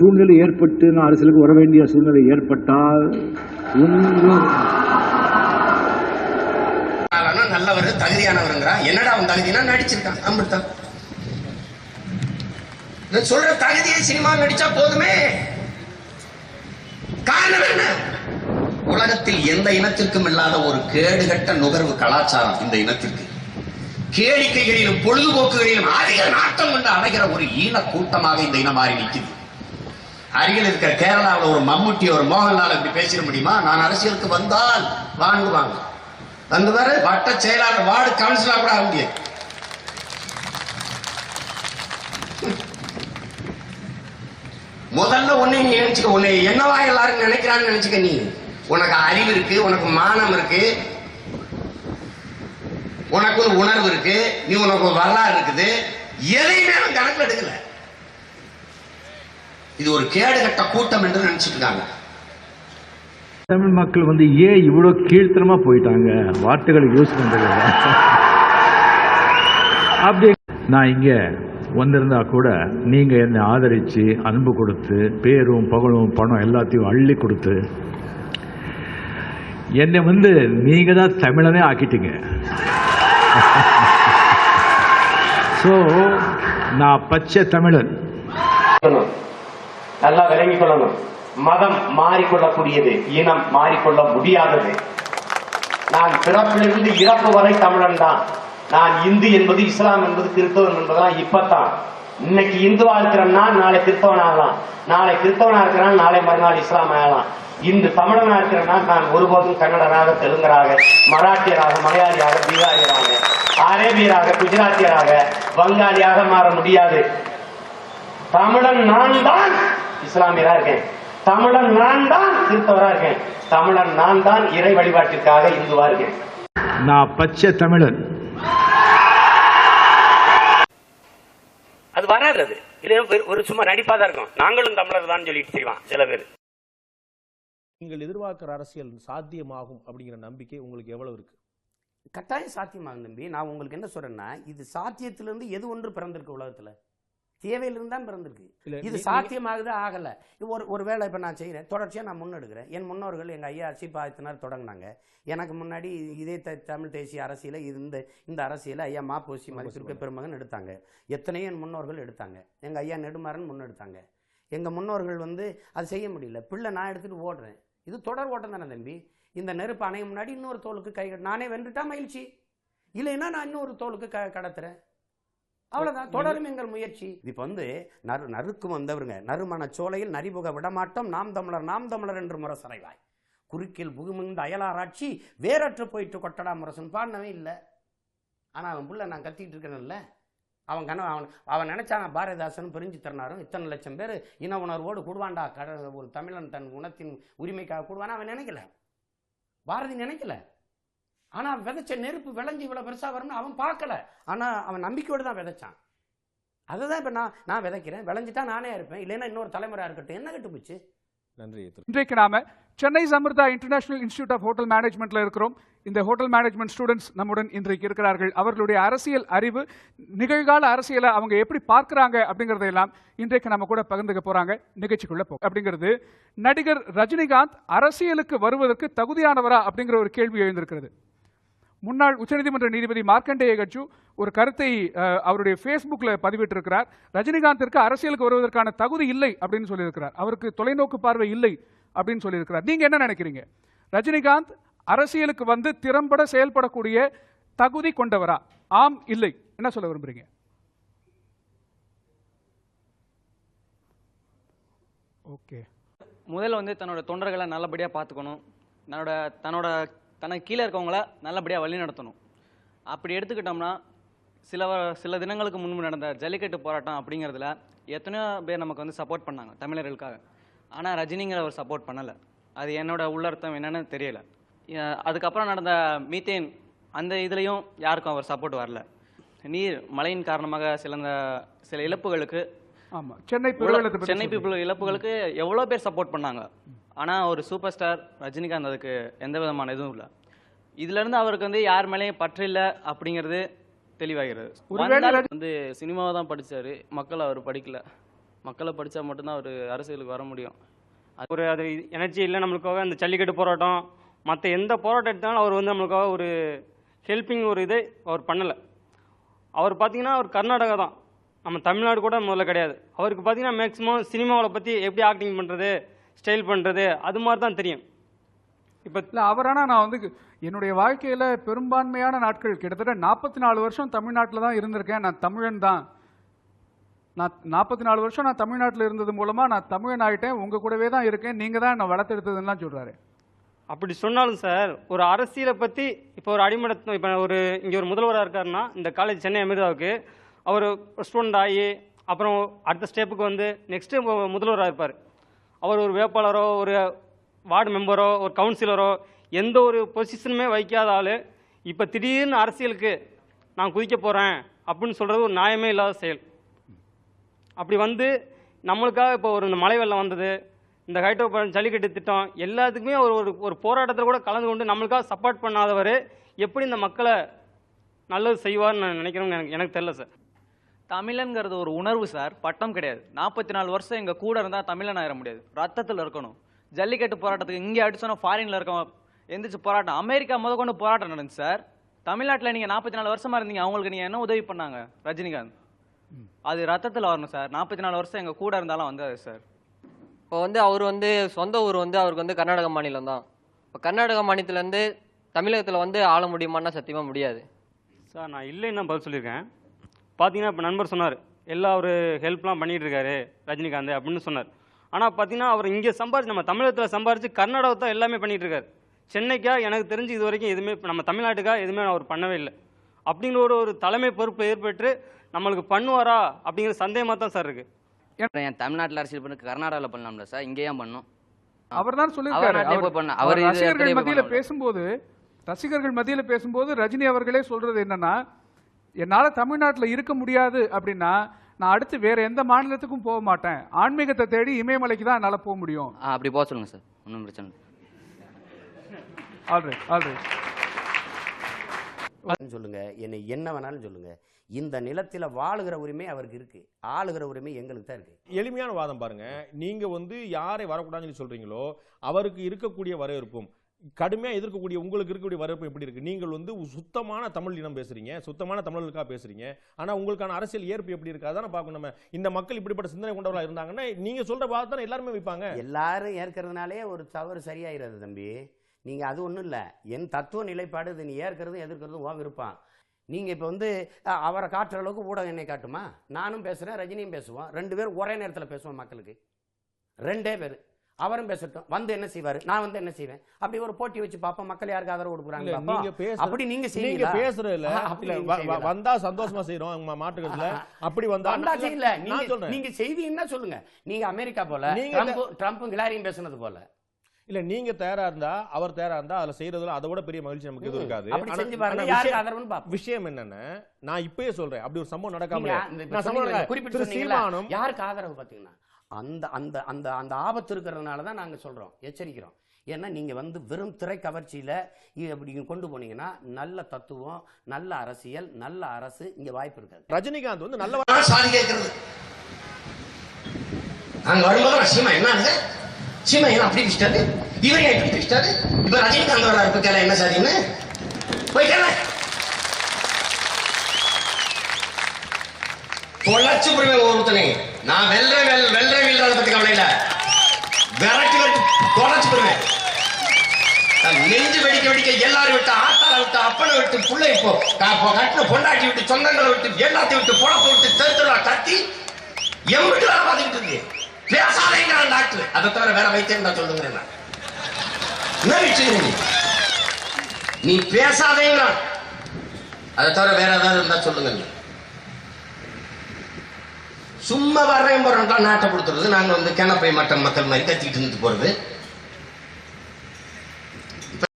சூழ்நிலை ஏற்பட்டு நான் அரசியலுக்கு வர வேண்டிய சூழ்நிலை ஏற்பட்டால் நல்லவர் தகுதியானவருங்கிறா. என்னடா அவன் தகுதினா நடிச்சிருக்கான். அமிர்தம். சொல்ற தகுதியை சினிமா நடிச்சா போதுமே. காரணம் என்ன? உலகத்தில் எந்த இனத்திற்கும் இல்லாத ஒரு கேடுகட்ட நுகர்வு கலாச்சாரம் இந்த இனத்திற்கு. கேளிக்கைகளிலும் பொழுதுபோக்குகளிலும் அதிக நாட்டம் கொண்டு அடைகிற ஒரு ஈன கூட்டமாக இந்த இனம் மாறி நிற்கிறது அருகில் இருக்கிற கேரளாவில் ஒரு மம்முட்டி ஒரு மோகன்லால் இப்படி பேசிட முடியுமா? நான் அரசியலுக்கு வந்தால் வாங்குவாங்க வந்து வர வட்ட செயலாளர் வார்டு கவுன்சிலர் கூட ஆக முடியாது. முதல்ல உன்னை நீ நினைச்சுக்க உன்னை என்னவா எல்லாரும் நினைக்கிறான்னு நினைச்சுக்க நீ. உனக்கு அறிவு இருக்கு உனக்கு மானம் இருக்கு. உனக்கு ஒரு உணர்வு இருக்கு நீ உனக்கு ஒரு வரலாறு இருக்குது. எதையுமே அவன் கணக்கில் எடுக்கல. இது ஒரு கேடுகட்ட கூட்டம் என்று நினைச்சிட்டு இருக்காங்க தமிழ் மக்கள் வந்து ஏன் இவ்வளோ கீழ்த்தனமா போயிட்டாங்க வார்த்தைகளை யூஸ் இல்ல. அப்படி நான் இங்க வந்திருந்தா கூட நீங்க என்னை ஆதரிச்சு அன்பு கொடுத்து பேரும் புகழும் பணம் எல்லாத்தையும் அள்ளி கொடுத்து என்னை வந்து நீங்க தான் தமிழனே ஆக்கிட்டீங்க ஸோ நான் பச்சை தமிழன். நல்லா விளங்கிக் கொள்ளணும். மதம் மாறிக்கொள்ளக்கூடியது இனம் மாறிக்கொள்ள முடியாதது. நான் பிறப்பிலிருந்து இறப்பு வரை தமிழன் தான். நான் இந்து என்பது இஸ்லாம் என்பது கிறிஸ்தவன் என்பதெல்லாம் இப்பத்தான். இன்னைக்கு இந்துவா இருக்கிறேன்னா நாளை கிறிஸ்தவன் ஆகலாம். நாளை கிறிஸ்தவனா இருக்கிறான் நாளை மறுநாள் இஸ்லாம் ஆகலாம். இன்று தமிழனா இருக்கிறேன்னா நான் ஒருபோதும் கன்னடனாக தெலுங்கராக மராட்டியராக மலையாளியாக பீகாரியராக அரேபியராக குஜராத்தியராக வங்காளியாக மாற முடியாது. தமிழன் நான் தான். இஸ்லாமியரா இருக்கேன். தமிழன் நான் தான் கிறிஸ்தவரா இருக்கேன். தமிழன் நான் தான் இறை வழிபாட்டிற்காக இந்துவா இருக்கேன். நான் பச்சை தமிழன். அது வராது அது. இல்ல ஒரு- ஒரு சும்மா நடிப்பா தான் இருக்கும். நாங்களும் தமிழர் தான் சொல்லிட்டு தெரியும் சில பேர். நீங்கள் எதிர்பார்க்கிற அரசியல் சாத்தியமாகும் அப்படிங்கிற நம்பிக்கை உங்களுக்கு எவ்வளவு இருக்கு? கட்டாயம் சாத்தியமாகும் தம்பி. நான் உங்களுக்கு என்ன சொல்றேன்னா இது சாத்தியத்திலிருந்து எது ஒன்று பிறந்திருக்கு உலகத்துல? தேவையிலிருந்து தான் பிறந்திருக்கு இது சாத்தியமாகுது ஆகல. ஒரு ஒரு வேலை இப்ப நான் செய்யறேன் தொடர்ச்சியா நான் முன்னெடுக்கிறேன். என் முன்னோர்கள் எங்க ஐயா சீபாயத்தினார் தொடங்கினாங்க. எனக்கு முன்னாடி இதே த- தமிழ் தேசிய அரசியலை இது இந்த இந்த அரசியலை ஐயா மாப்போசி மதிப்பிற்கு பெருமகன் எடுத்தாங்க. எத்தனையோ என் முன்னோர்கள் எடுத்தாங்க. எங்க ஐயா நெடுமாறன் முன்னெடுத்தாங்க. எங்க முன்னோர்கள் வந்து அது செய்ய முடியல. பிள்ளை நான் எடுத்துட்டு ஓடுறேன். இது தொடர் ஓட்டம் தானே தம்பி? இந்த நெருப்பு அணைய முன்னாடி இன்னொரு தோலுக்கு கை நானே வென்றுட்டா மகிழ்ச்சி. இல்லைன்னா நான் இன்னொரு தோலுக்கு க கடத்துறேன். அவ்வளவுதான். தொடரும் எங்கள் முயற்சி. இப்ப வந்து நறு நறுக்கு வந்தவருங்க. நறுமண சோலையில் நரிபுக விடமாட்டோம். நாம் தமிழர் நாம் தமிழர் என்று முரசறைவாய். குறுக்கில் புகுமிந்த அயலாராட்சி வேறற்று போயிட்டு கொட்டடா முரசன் பாடினவே இல்லை. ஆனா அவன் புள்ள நான் கத்திட்டு இருக்கேன்ல. அவன் கனவு அவன் அவன் நினைச்சான் பாரதிதாசன் பிரிஞ்சு தரனாரும். இத்தனை லட்சம் பேர் இன உணர்வோடு கூடுவான்டா கட ஒரு தமிழன் தன் குணத்தின் உரிமைக்காக கூடுவானா? அவன் நினைக்கல. பாரதி நினைக்கல. ஆனா விதைச்ச நெருப்பு விளைஞ்சு இவ்வளவு பெருசா வரும்னு அவன் பார்க்கல. ஆனா அவன் நம்பிக்கையோடு தான் விதைச்சான். அதுதான் இப்ப நான் நான் விதைக்கிறேன். விளைஞ்சிட்டா நானே இருப்பேன் இல்லைன்னா இன்னொரு தலைமுறையா இருக்கட்டும் என்ன கட்டு போச்சு நன்றி இன்றைக்கு நாம Chennai Amrita international institute of hotel மேனேஜ்மெண்ட்ல இருக்கிறோம். இந்த ஹோட்டல் மேனேஜ்மெண்ட் ஸ்டூடெண்ட்ஸ் நம்முடன் இன்றைக்கு இருக்கிறார்கள். அவர்களுடைய அரசியல் அறிவு நிகழ்கால அரசியலை அவங்க எப்படி பார்க்கறாங்க அப்படிங்கறதையெல்லாம் இன்றைக்கு நம்ம கூட பகிர்ந்துக்க போறாங்க. நிகழ்ச்சிக்குள்ள போ அப்படிங்கிறது நடிகர் ரஜினிகாந்த் அரசியலுக்கு வருவதற்கு தகுதியானவரா அப்படிங்கிற ஒரு கேள்வி எழுந்திருக்கிறது. முன்னாள் உச்சநீதிமன்ற நீதிபதி மார்க்கண்டேய கட்சு ஒரு கருத்தை அவருடைய ஃபேஸ்புக்கில் பதிவிட்டிருக்கிறார். ரஜினிகாந்திற்கு அரசியலுக்கு வருவதற்கான தகுதி இல்லை அப்படின்னு சொல்லியிருக்கிறார். அவருக்கு தொலைநோக்கு பார்வை இல்லை அப்படின்னு சொல்லியிருக்கிறார். நீங்கள் என்ன நினைக்கிறீங்க? ரஜினிகாந்த் அரசியலுக்கு வந்து திறம்பட செயல்படக்கூடிய தகுதி கொண்டவரா? ஆம் இல்லை. என்ன சொல்ல விரும்புறீங்க? ஓகே. முதல்ல வந்து தன்னோட தொண்டர்களை நல்லபடியாக பார்த்துக்கணும். தன்னோட தன்னோட தனக்கு கீழே இருக்கவங்கள நல்லபடியாக வழி நடத்தணும். அப்படி எடுத்துக்கிட்டோம்னா சில சில தினங்களுக்கு முன்பு நடந்த ஜல்லிக்கட்டு போராட்டம் அப்படிங்கிறதுல எத்தனையோ பேர் நமக்கு வந்து சப்போர்ட் பண்ணாங்க தமிழர்களுக்காக. ஆனால் ரஜினிங்கிற அவர் சப்போர்ட் பண்ணலை. அது என்னோட உள்ளர்த்தம் என்னன்னு தெரியல. அதுக்கப்புறம் நடந்த மீத்தேன் அந்த இதுலேயும் யாருக்கும் அவர் சப்போர்ட் வரல. நீர் மழையின் காரணமாக சில சில இழப்புகளுக்கு ஆமா சென்னை சென்னை. பீப்புள் இழப்புகளுக்கு எவ்வளோ பேர் சப்போர்ட் பண்ணாங்க? ஆனால் ஒரு சூப்பர் ஸ்டார் ரஜினிகாந்த் அதுக்கு எந்த விதமான இதுவும் இல்லை. இதுல இருந்து அவருக்கு வந்து யார் மேலேயும் பற்றில்ல அப்படிங்கிறது தெளிவாகிறது. வந்து சினிமாவை தான் படிச்சாரு. மக்கள் அவர் படிக்கல. மக்களை படித்தா மட்டும்தான் ஒரு அரசியலுக்கு வர முடியும். ஒரு அது எனர்ஜி இல்லை நம்மளுக்காக அந்த ஜல்லிக்கட்டு போராட்டம். மற்ற எந்த போராட்டம் எடுத்தாலும் அவர் வந்து நம்மளுக்காக ஒரு ஹெல்ப்பிங் ஒரு இது அவர் பண்ணலை. அவர் பார்த்தீங்கன்னா அவர் கர்நாடகா தான். நம்ம தமிழ்நாடு கூட முதல்ல கிடையாது. அவருக்கு பார்த்தீங்கன்னா மேக்ஸிமம் சினிமாவில் பற்றி எப்படி ஆக்டிங் பண்ணுறது ஸ்டைல் பண்ணுறது அது மாதிரி தான் தெரியும். இப்போ இல்ல அவரானா நான் வந்து என்னுடைய வாழ்க்கையில பெரும்பான்மையான நாட்கள் கிட்டத்தட்ட நாற்பத்தி நாலு வருஷம் தமிழ்நாட்டில் தான் இருந்திருக்கேன். நான் தமிழன் தான். நான் நாற்பத்தி நாலு வருஷம் நான் தமிழ்நாட்டில் இருந்தது மூலமா நான் தமிழன் ஆயிட்டேன். உங்க கூடவே தான் இருக்கேன். நீங்க தான் என்ன வளர்த்தெடுத்ததுலாம் சொல்றாரு. அப்படி சொன்னாலும் சார் ஒரு அரசியலை பற்றி இப்போ ஒரு அடிமட இப்போ ஒரு இங்கே ஒரு முதல்வராக இருக்காருன்னா இந்த காலேஜ் சென்னை அமிர்தாவுக்கு அவர் ஸ்டூடெண்ட் ஆகி அப்புறம் அடுத்த ஸ்டெப்புக்கு வந்து நெக்ஸ்ட்டு முதல்வராக இருப்பார். அவர் ஒரு வேட்பாளரோ ஒரு வார்டு மெம்பரோ ஒரு கவுன்சிலரோ எந்த ஒரு பொசிஷனுமே வைக்காத ஆள். இப்போ திடீர்னு அரசியலுக்கு நான் குதிக்க போகிறேன் அப்படின்னு சொல்கிறது ஒரு நியாயமே இல்லாத செயல். அப்படி வந்து நம்மளுக்காக இப்போ ஒரு இந்த மழை வெள்ளம் வந்தது இந்த ஹைட்ரோ ஜல்லிக்கட்டு திட்டம் எல்லாத்துக்குமே ஒரு ஒரு ஒரு போராட்டத்தில் கூட கலந்து கொண்டு நம்மளுக்காக சப்போர்ட் பண்ணாதவர் எப்படி இந்த மக்களை நல்லது செய்வார்னு நான் நினைக்கிறேன்னு எனக்கு எனக்கு தெரியல சார். தமிழன்கிறது ஒரு உணர்வு சார் பட்டம் கிடையாது. நாற்பத்தி நாலு வருஷம் எங்கள் கூட இருந்தால் தமிழன் ஆயிட முடியாது. ரத்தத்தில் இருக்கணும். ஜல்லிக்கட்டு போராட்டத்துக்கு இங்கே அடிச்சோன்னா ஃபாரினில் இருக்கவங்க எந்திரிச்சு போராட்டம். அமெரிக்கா முத கொண்டு போராட்டம் நடந்துச்சு சார். தமிழ்நாட்டில் நீங்கள் நாற்பத்தி நாலு வருஷமா இருந்தீங்க அவங்களுக்கு நீங்கள் என்ன உதவி பண்ணாங்க? ரஜினிகாந்த். அது ரத்தத்தில் வரணும் சார். நாற்பத்தி நாலு வருஷம் எங்கள் கூட இருந்தாலும் வந்தாது சார். இப்போ வந்து அவர் வந்து சொந்த ஊர் வந்து அவருக்கு வந்து கர்நாடக மாநிலம் தான். இப்போ கர்நாடக மாநிலத்திலேருந்து தமிழகத்தில் வந்து ஆள முடியுமான்னா சத்தியமாக முடியாது. சார் நான் இல்லைன்னு பதில் சொல்லியிருக்கேன். பார்த்தீங்கன்னா இப்போ நண்பர் சொன்னார் எல்லா ஒரு ஹெல்ப்லாம் பண்ணிட்டு இருக்காரு ரஜினிகாந்த் அப்படின்னு சொன்னார். ஆனால் பார்த்தீங்கன்னா அவர் இங்கே சம்பாரிச்சு நம்ம தமிழகத்தில் சம்பாரிச்சு கர்நாடகத்தை தான் எல்லாமே பண்ணிட்டு இருக்காரு சென்னைக்கா எனக்கு தெரிஞ்சு இது வரைக்கும் எதுவுமே நம்ம தமிழ்நாட்டுக்காக எதுவுமே அவர் பண்ணவே இல்லை. அப்படிங்கிற ஒரு ஒரு தலைமை பொறுப்பை ஏற்பட்டு நம்மளுக்கு பண்ணுவாரா அப்படிங்கிற சந்தேகமாக தான் சார் இருக்குது என் தமிழ்நாட்டில் அரசியல் பண்ண கர்நாடகாவில் பண்ணலாம்ல சார்? இங்கே ஏன் பண்ணும் அவர் தான் சொல்லியிருக்காரு. அவர் ரசிகர்கள் மத்தியில. பேசும்போது ரசிகர்கள் மத்தியில பேசும்போது ரஜினி அவர்களே சொல்றது என்னன்னா என்னால தமிழ்நாட்டுல இருக்க முடியாது அப்படின்னா நான் அடுத்து வேற எந்த மாநிலத்துக்கும் போக மாட்டேன். ஆன்மீகத்தை தேடி இமயமலைக்கு தான் என்னால போக முடியும். அப்படி போக சொல்லுங்கள் சார். ஒன்றும் பிரச்சனை ஆல்ரைட் ஆல்ரைட். சொல்லுங்க என்னை என்ன வேணாலும் சொல்லுங்க. இந்த நிலத்தில் வாழுகிற உரிமை அவருக்கு இருக்கு. ஆளுகிற உரிமை எங்களுக்கு தான் இருக்கு. எளிமையான வாதம் பாருங்க. நீங்க வந்து யாரை வரக்கூடாதுன்னு சொல்லி சொல்றீங்களோ அவருக்கு இருக்கக்கூடிய வரவேற்பும் கடுமையாக எதிர்க்கக்கூடிய உங்களுக்கு இருக்கக்கூடிய வரவேற்பு எப்படி இருக்கு? நீங்கள் வந்து சுத்தமான தமிழ் இனம் பேசுறீங்க சுத்தமான தமிழர்களுக்காக பேசுறீங்க. ஆனால் உங்களுக்கான அரசியல் ஏற்பு எப்படி இருக்கு? அதான் பார்க்கணும் நம்ம. இந்த மக்கள் இப்படிப்பட்ட சிந்தனை கொண்டவர்களாக இருந்தாங்கன்னா நீங்க சொல்ற வாதத்தை எல்லாருமே வைப்பாங்க. எல்லாரும் ஏற்கிறதுனாலே ஒரு தவறு சரியாயிராது தம்பி. நீங்க அது ஒன்றும் இல்லை. என் தத்துவ நிலைப்பாடு இது நீ ஏற்கிறதும் எதிர்க்கிறதும் உன் விருப்பம். நீங்க இப்போ வந்து அவரை காட்டுற அளவுக்கு ஊடகம் என்னை காட்டுமா? நானும் பேசுறேன் ரஜினியும் பேசுவோம். ரெண்டு பேரும் ஒரே நேரத்தில் பேசுவோம் மக்களுக்கு. ரெண்டே பேர். அவரும் பேசட்டும். வந்து என்ன செய்வாரு? நான் வந்து என்ன செய்வேன்? அப்படி ஒரு போட்டி வச்சு பார்ப்போம். மக்கள் யாருக்கு ஆதரவு கொடுக்குறாங்க பேசுற- அப்படி நீங்க நீங்க? பேசுறது இல்ல? வந்தா சந்தோஷமா உங்க மாட்டுக்கிறதுல அப்படி வந்தா வந்தா செய்யல. நீங்க நீங்க செய்வீங்கன்னா சொல்லுங்க. நீங்க அமெரிக்கா போல நீங்க ட்ரம்ப் ட்ரம்ப்பும் ஹிலாரியும் பேசுனது போல. இல்ல நீங்க தயாரா இருந்தா அவர் தயாரா இருந்தா அதுல செய்யறதுல அதை விட பெரிய மகிழ்ச்சி நமக்கு எதுவும் இருக்காது. விஷயம்- ஆதரவுன்னு பாப்போம் விஷயம் என்னன்னா நான் இப்பயே சொல்றேன். அப்படி ஒரு சம்பவம் நடக்காம குறிப்பிட்டு யாருக்கு ஆதரவு பாத்தீங்கன்னா அந்த அந்த அந்த அந்த ஆபத்து இருக்கிறதுனால தான் நாங்க சொல்றோம். எச்சரிக்கிறோம். ஏன்னா நீங்க வந்து வெறும் திரை கவர்ச்சியில அப்படி கொண்டு போனீங்கன்னா நல்ல தத்துவம் நல்ல அரசியல் நல்ல அரசு இங்க வாய்ப்பு இருக்காது. ரஜினிகாந்த் வந்து நல்ல சாதி கேட்கறது. அங்க வரும்போது சீமா என்ன சீமா என்ன அப்படி பிடிச்சிட்டாரு இவர் ஏன் இப்படி பிடிச்சிட்டாரு இப்ப ரஜினிகாந்த் வர இருப்ப கேள என்ன சாதின்னு? போய் கேள. தொலைச்சு போடுவேன் ஒருத்தனை நான் வெல்ற வெல் வெல்ற வீழ்றத பத்தி கவலை இல்ல. விரட்டி விட்டு தொடச்சு போடுவேன். நெஞ்சு வெடிக்க வெடிக்க எல்லாரும் விட்டு ஆத்தால விட்டு அப்பனை விட்டு பிள்ளை இப்போ கட்டின பொண்டாட்டி விட்டு சொந்தங்களை விட்டு எல்லாத்தையும் விட்டு பொழப்ப விட்டு தெருத்துறா கத்தி எம்பிட்டு வேலை பார்த்துக்கிட்டு இருக்கு. பேசாதேங்கிறான் டாக்டர் அதை தவிர வேற வைத்தியம் தான் சொல்லுங்க நான். என்ன வச்சுக்கிறீங்க நீ? நீ பேசாதேங்கிறான். அதை தவிர வேற ஏதாவது இருந்தா சொல்லுங்க நீ. சும்மா வர்றேன் போறோம்லாம் நாட்டை கொடுத்துறது நாங்க வந்து கிணப்பை மட்டம் மக்கள் மாதிரி கத்திக்கிட்டு இருந்துட்டு போறது.